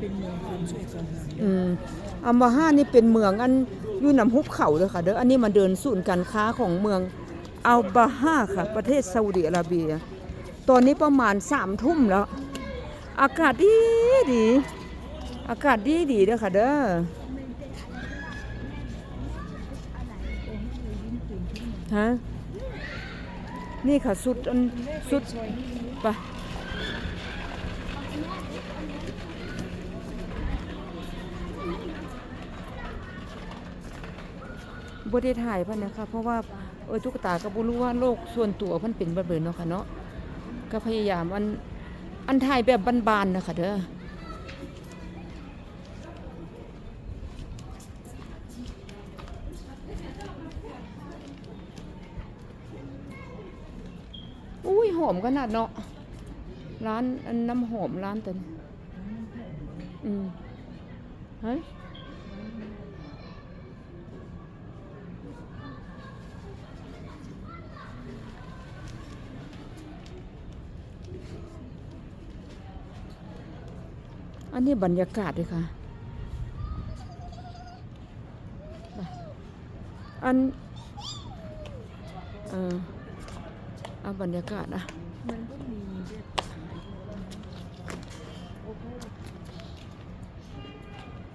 เป็นเมืองความสวยความงาอืมอัมบาฮานี่เป็นเมืองอันอยู่นำหุบเขาเด้อค่ะเด้ออันนี้มาเดินศูนย์การค้าของเมืองอัลบาฮาค่ะ ประเทศซาอุดิอาระเบีย ตอนนี้ประมาณสามทุ่มแล้ว อากาศดีดี อากาศดีดีเด้อค่ะเด้อฮะนี่ค่ะสุดอันสุดไป บ่ได้ถ่ายพิ่นนะคะ เพราะว่าเออตุ๊กตาก็บ่รู้ว่าโลกส่วนตัวพิ่นเป็นแบบเดินเนาะค่ะเนาะก็พยายามอันอันถ่ายแบบบานๆนะคะเด้ออุ้ยหอมขนาดเนาะร้านนน้ำหอมร้านตันอืมเฮ้ย อันนี้บรรยากาศเลยค่ะ อันเออเอาบรรยากาศนะมันก็มี